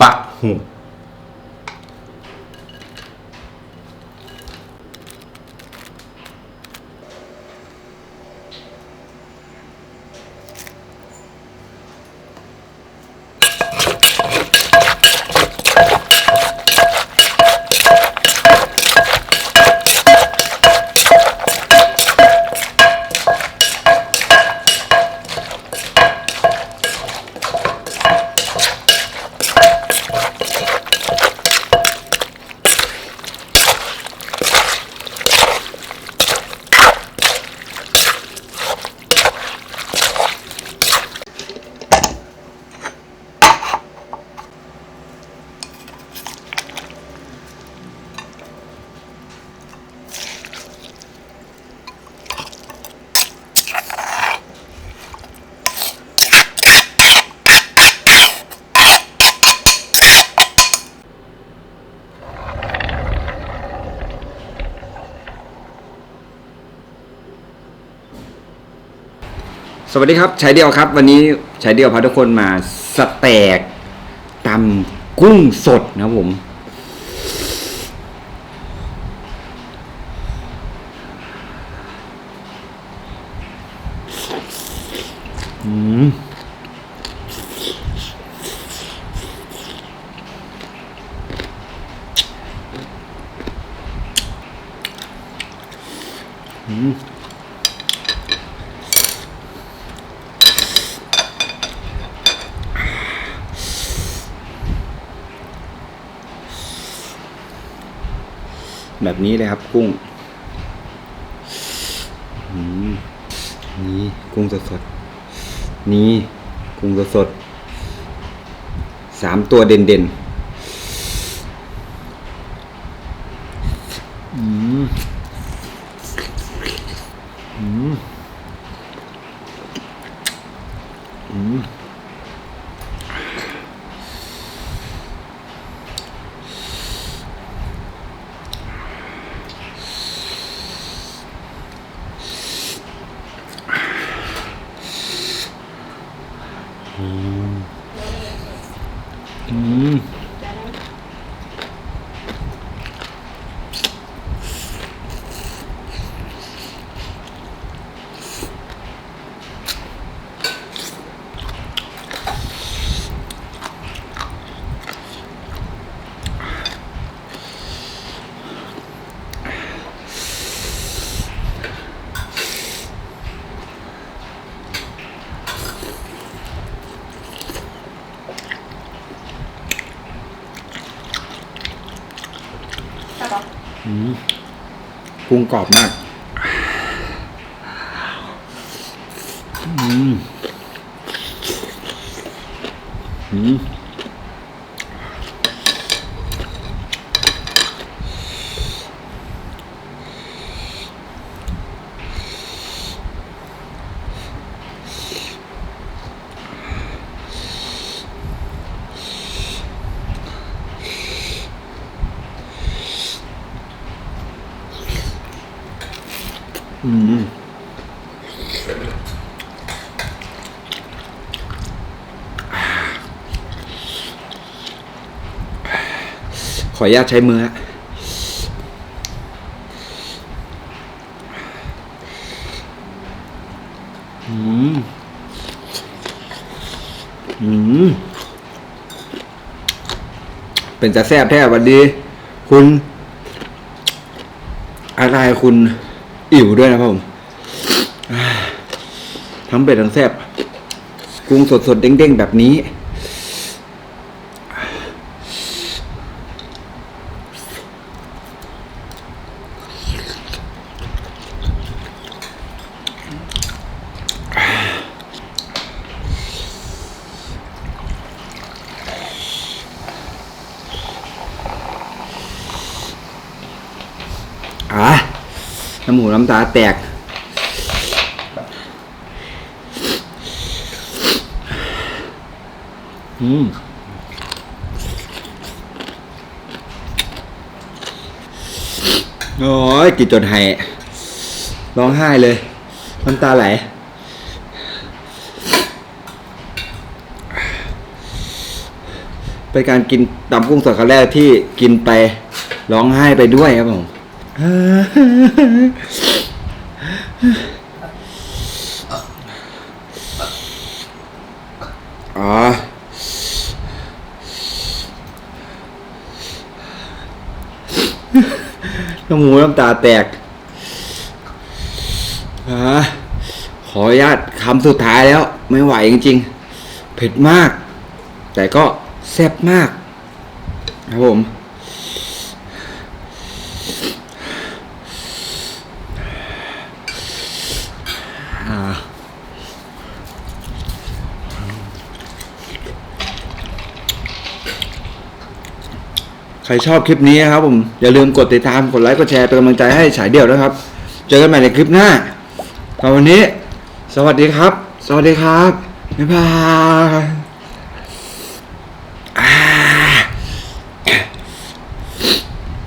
บักหุ สวัสดีครับชายเดียวครับ วันนี้ชายเดียวพาทุกคนมาสแต็กตำกุ้งสดนะครับผม อืม แบบนี้เลยครับกุ้งอืมนี่กุ้งสดสดนี่กุ้งสดสดสามตัวเด่นเด่นอืมอืมอืม อืม กุ้งกรอบมาก อืมอืม อืมขออนุญาตใช้มือฮะอืม อืม เป็นจะแซ่บแท้วันดี คุณ อะไรคุณ อิ่วด้วยนะครับผมทั้งเป็ดทั้งแซ่บกุ้งสดสดๆเด้งๆ แบบนี้ อะ น้ำหมูน้ำตาแตก อืมโอ้ยกินจนไห้ร้องไห้เลย น้ำตาไหลเป็นการกินตำกุ้งสดครั้งแรกที่กินไปร้องไห้ไปด้วยครับผม อ๋อน้ำหูน้ำตาแตกอขออนุญาตคำสุดท้ายแล้ว ไม่ไหวจริงๆ เผ็ดมาก แต่ก็แซ่บมาก ครับผม ใครชอบคลิปนี้นะครับผม อย่าลืมกดติดตามกดไลค์กดแชร์เป็นกำลังใจให้ฉายเดี่ยวนะครับ เจอกันใหม่ในคลิปหน้าสำหรับวันนี้ สวัสดีครับ สวัสดีครับบ๊ายบาย